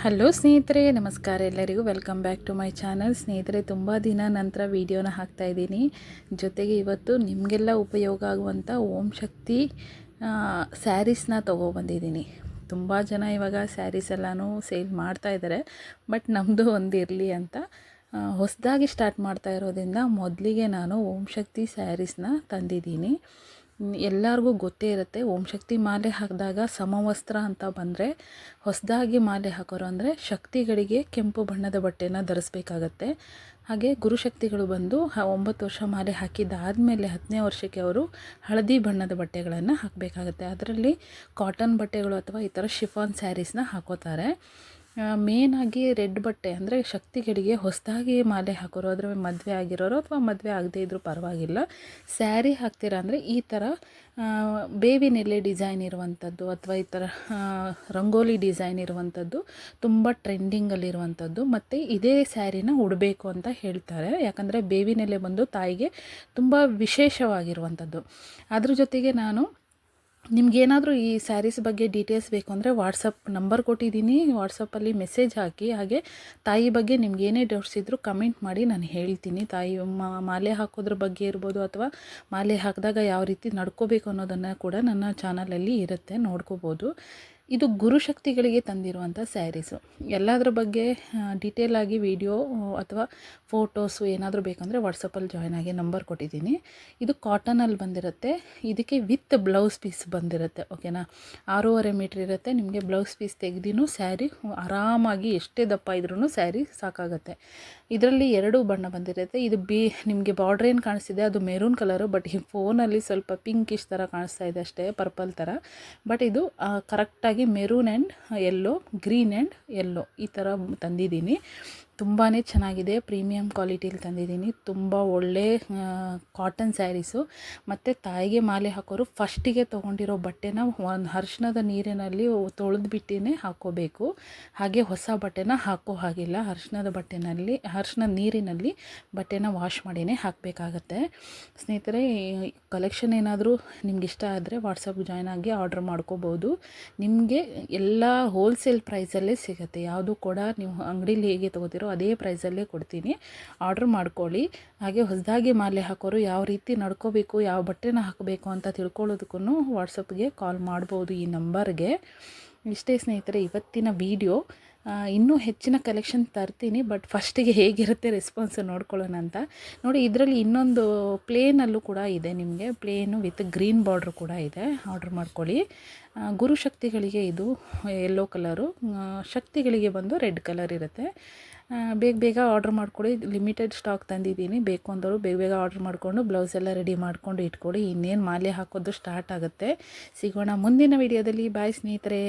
Hello ಸ್ನೇಹಿತರೆ, ನಮಸ್ಕಾರ ಎಲ್ಲರಿಗೂ. Welcome back to my channel ಸ್ನೇಹಿತರೆ, ತುಂಬ ದಿನ ನಂತರ ವೀಡಿಯೋನ ಹಾಕ್ತಾ ಇದ್ದೀನಿ. ಜೊತೆಗೆ ಇವತ್ತು ನಿಮಗೆಲ್ಲ ಉಪಯೋಗ ಆಗುವಂಥ ಓಂ ಶಕ್ತಿ ಸ್ಯಾರೀಸ್ನ ತೊಗೊಬಂದಿದ್ದೀನಿ ತುಂಬ ಜನ ಇವಾಗ ಸ್ಯಾರೀಸ್ ಎಲ್ಲನೂ ಸೇಲ್ ಮಾಡ್ತಾ ಇದ್ದಾರೆ ಬಟ್ ನಮ್ಮದು ಒಂದು ಇರಲಿ ಅಂತ ಹೊಸದಾಗಿ ಸ್ಟಾರ್ಟ್ ಮಾಡ್ತಾ ಇರೋದ್ರಿಂದ ಮೊದಲಿಗೆ ನಾನು ಓಂ ಶಕ್ತಿ ಸ್ಯಾರೀಸ್ನ ತಂದಿದ್ದೀನಿ. ಎಲ್ಲರಿಗೂ ಗೊತ್ತೇ ಇರುತ್ತೆ. ಓಂ ಶಕ್ತಿ ಮಾಲೆ ಹಾಕಿದಾಗ ಸಮವಸ್ತ್ರ ಅಂತ ಬಂದರೆ ಹೊಸದಾಗಿ ಮಾಲೆ ಹಾಕೋರು ಅಂದರೆ ಶಕ್ತಿಗಳಿಗೆ ಕೆಂಪು ಬಣ್ಣದ ಬಟ್ಟೆನ ಧರಿಸ್ಬೇಕಾಗತ್ತೆ. ಹಾಗೆ ಗುರುಶಕ್ತಿಗಳು ಬಂದು ಒಂಬತ್ತು ವರ್ಷ ಮಾಲೆ ಹಾಕಿದ್ದಾದಮೇಲೆ ಹತ್ತನೇ ವರ್ಷಕ್ಕೆ ಅವರು ಹಳದಿ ಬಣ್ಣದ ಬಟ್ಟೆಗಳನ್ನು ಹಾಕಬೇಕಾಗತ್ತೆ. ಅದರಲ್ಲಿ ಕಾಟನ್ ಬಟ್ಟೆಗಳು ಅಥವಾ ಈ ಥರ ಶಿಫಾನ್ ಸ್ಯಾರೀಸ್ನ ಹಾಕೋತಾರೆ. ಮೇನಾಗಿ ರೆಡ್ ಬಟ್ಟೆ ಅಂದರೆ ಶಕ್ತಿಗಳಿಗೆ ಹೊಸದಾಗಿ ಮಾಲೆ ಹಾಕೋರು, ಅದರ ಮದುವೆ ಆಗಿರೋರು ಅಥವಾ ಮದುವೆ ಆಗದೇ ಇದ್ದರೂ ಪರವಾಗಿಲ್ಲ. ಸ್ಯಾರಿ ಹಾಕ್ತೀರ ಅಂದರೆ ಈ ಥರ ಬೇವಿನೆಲೆ ಡಿಸೈನ್ ಇರುವಂಥದ್ದು ಅಥವಾ ಈ ಥರ ರಂಗೋಲಿ ಡಿಸೈನ್ ಇರುವಂಥದ್ದು ತುಂಬ ಟ್ರೆಂಡಿಂಗಲ್ಲಿರುವಂಥದ್ದು ಮತ್ತು ಇದೇ ಸ್ಯಾರಿನ ಉಡಬೇಕು ಅಂತ ಹೇಳ್ತಾರೆ. ಯಾಕಂದರೆ ಬೇವಿನೆಲೆ ಬಂದು ತಾಯಿಗೆ ತುಂಬ ವಿಶೇಷವಾಗಿರುವಂಥದ್ದು ಅದ್ರ ಜೊತೆಗೆ ನಾನು ನಿಮಗೇನಾದರೂ ಈ ಸ್ಯಾರೀಸ್ ಬಗ್ಗೆ ಡೀಟೇಲ್ಸ್ ಬೇಕು ಅಂದರೆ ವಾಟ್ಸಪ್ ನಂಬರ್ ಕೊಟ್ಟಿದ್ದೀನಿ. ವಾಟ್ಸಪ್ಪಲ್ಲಿ ಮೆಸೇಜ್ ಹಾಕಿ, ಹಾಗೆ ತಾಯಿ ಬಗ್ಗೆ ನಿಮ್ಗೆ ಏನೇ ಡೌಟ್ಸ್ ಇದ್ದರೂ ಕಮೆಂಟ್ ಮಾಡಿ ನಾನು ಹೇಳ್ತೀನಿ. ತಾಯಿ ಮಾಲೆ ಹಾಕೋದ್ರ ಬಗ್ಗೆ ಇರ್ಬೋದು ಅಥವಾ ಮಾಲೆ ಹಾಕಿದಾಗ ಯಾವ ರೀತಿ ನಡ್ಕೋಬೇಕು ಅನ್ನೋದನ್ನು ಕೂಡ ನನ್ನ ಚಾನಲಲ್ಲಿ ಇರುತ್ತೆ, ನೋಡ್ಕೋಬೋದು. ಇದು ಗುರುಶಕ್ತಿಗಳಿಗೆ ತಂದಿರುವಂಥ ಸ್ಯಾರೀಸು. ಎಲ್ಲದರ ಬಗ್ಗೆ ಡೀಟೇಲ್ ಆಗಿ ವಿಡಿಯೋ ಅಥವಾ ಫೋಟೋಸು ಏನಾದರೂ ಬೇಕಂದರೆ ವಾಟ್ಸಪ್ಪಲ್ಲಿ ಜಾಯ್ನ್ ಆಗಿ ನಂಬರ್ ಕೊಟ್ಟಿದ್ದೀನಿ. ಇದು ಕಾಟನಲ್ಲಿ ಬಂದಿರುತ್ತೆ. ಇದಕ್ಕೆ ವಿತ್ ಬ್ಲೌಸ್ ಪೀಸ್ ಬಂದಿರುತ್ತೆ ಓಕೆನಾ ಆರೂವರೆ ಮೀಟ್ರ್ ಇರುತ್ತೆ. ನಿಮಗೆ ಬ್ಲೌಸ್ ಪೀಸ್ ತೆಗ್ದಿನೂ ಸ್ಯಾರಿ, ಆರಾಮಾಗಿ ಎಷ್ಟೇ ದಪ್ಪ ಇದ್ರೂ ಸ್ಯಾರಿ ಸಾಕಾಗುತ್ತೆ. ಇದರಲ್ಲಿ ಎರಡು ಬಣ್ಣ ಬಂದಿರುತ್ತೆ. ಇದು ಬಿ, ನಿಮಗೆ ಬಾರ್ಡ್ರ್ ಏನು ಕಾಣಿಸ್ತಿದೆ, ಅದು ಮೆರೂನ್ ಕಲರು ಬಟ್ ಈ ಫೋನಲ್ಲಿ ಸ್ವಲ್ಪ ಪಿಂಕಿಶ್ ಥರ ಕಾಣಿಸ್ತಾ ಇದೆ ಅಷ್ಟೇ ಪರ್ಪಲ್ ಥರ ಬಟ್ ಇದು ಕರೆಕ್ಟಾಗಿ ಹಾಗೆ maroon and yellow green and yellow ಈ ಥರ ತಂದಿದ್ದೀನಿ. ತುಂಬಾ ಚೆನ್ನಾಗಿದೆ. ಪ್ರೀಮಿಯಂ ಕ್ವಾಲಿಟಿಲಿ ತಂದಿದ್ದೀನಿ. ತುಂಬ ಒಳ್ಳೆ ಕಾಟನ್ ಸ್ಯಾರೀಸು ಮತ್ತು ತಾಯಿಗೆ ಮಾಲೆ ಹಾಕೋರು ಫಸ್ಟಿಗೆ ತೊಗೊಂಡಿರೋ ಬಟ್ಟೆನ ಒಂದು ಅರ್ಶಿಣದ ನೀರಿನಲ್ಲಿ ತೊಳೆದ್ಬಿಟ್ಟೇ ಹಾಕೋಬೇಕು. ಹಾಗೆ ಹೊಸ ಬಟ್ಟೆನ ಹಾಕೋ ಹಾಗಿಲ್ಲ. ಅರ್ಶಿಣದ ಬಟ್ಟೆನಲ್ಲಿ ಅರ್ಶಿಣದ ನೀರಿನಲ್ಲಿ ಬಟ್ಟೆನ ವಾಶ್ ಮಾಡಿಯೇ ಹಾಕಬೇಕಾಗತ್ತೆ. ಸ್ನೇಹಿತರೆ ಕಲೆಕ್ಷನ್ ಏನಾದರೂ ನಿಮ್ಗೆ ಇಷ್ಟ ಆದರೆ ವಾಟ್ಸಪ್ ಜಾಯ್ನ್ ಆಗಿ ಆರ್ಡ್ರ್ ಮಾಡ್ಕೋಬೋದು. ನಿಮಗೆ ಎಲ್ಲ ಹೋಲ್ಸೇಲ್ ಪ್ರೈಸಲ್ಲೇ ಸಿಗುತ್ತೆ. ಯಾವುದು ಕೂಡ ನೀವು ಅಂಗಡೀಲಿ ಹೇಗೆ ತೊಗೋತಿರೋ ಅದೇ ಪ್ರೈಸಲ್ಲೇ ಕೊಡ್ತೀನಿ. ಆರ್ಡ್ರ್ ಮಾಡ್ಕೊಳ್ಳಿ. ಹಾಗೆ ಹೊಸದಾಗಿ ಮಾಲೆ ಹಾಕೋರು ಯಾವ ರೀತಿ ನಡ್ಕೋಬೇಕು, ಯಾವ ಬಟ್ಟೆನ ಹಾಕಬೇಕು ಅಂತ ತಿಳ್ಕೊಳ್ಳೋದಕ್ಕೂ ವಾಟ್ಸಪ್ಗೆ ಕಾಲ್ ಮಾಡ್ಬೋದು ಈ ನಂಬರ್ಗೆ ಇಷ್ಟೇ ಸ್ನೇಹಿತರೆ, ಇವತ್ತಿನ ವೀಡಿಯೋ ಇನ್ನೂ ಹೆಚ್ಚಿನ ಕಲೆಕ್ಷನ್ ತರ್ತೀನಿ ಬಟ್ ಫಸ್ಟಿಗೆ ಹೇಗಿರುತ್ತೆ ರೆಸ್ಪಾನ್ಸ್ ನೋಡ್ಕೊಳ್ಳೋಣ ಅಂತ. ನೋಡಿ, ಇದರಲ್ಲಿ ಇನ್ನೊಂದು ಪ್ಲೇನಲ್ಲೂ ಕೂಡ ಇದೆ ನಿಮಗೆ. ಪ್ಲೇನು ವಿತ್ ಗ್ರೀನ್ ಬಾರ್ಡ್ರ್ ಕೂಡ ಇದೆ. ಆರ್ಡ್ರ್ ಮಾಡ್ಕೊಳ್ಳಿ. ಗುರು ಶಕ್ತಿಗಳಿಗೆ ಇದು ಯೆಲ್ಲೋ ಕಲರು ಶಕ್ತಿಗಳಿಗೆ ಬಂದು ರೆಡ್ ಕಲರ್ ಇರುತ್ತೆ. ಬೇಗ ಬೇಗ ಆರ್ಡ್ರ್ ಮಾಡ್ಕೊಳ್ಳಿ. ಲಿಮಿಟೆಡ್ ಸ್ಟಾಕ್ ತಂದಿದ್ದೀನಿ. ಬೇಕು ಅಂದವರು ಬೇಗ ಬೇಗ ಆರ್ಡ್ರ್ ಮಾಡಿಕೊಂಡು ಬ್ಲೌಸ್ ಎಲ್ಲ ರೆಡಿ ಮಾಡಿಕೊಂಡು ಇಟ್ಕೊಳ್ಳಿ. ಇನ್ನೇನು ಮಾಲೆ ಹಾಕೋದು ಸ್ಟಾರ್ಟ್ ಆಗುತ್ತೆ. ಸಿಗೋಣ ಮುಂದಿನ ವಿಡಿಯೋದಲ್ಲಿ ಬಾಯ್ ಸ್ನೇಹಿತರೆ.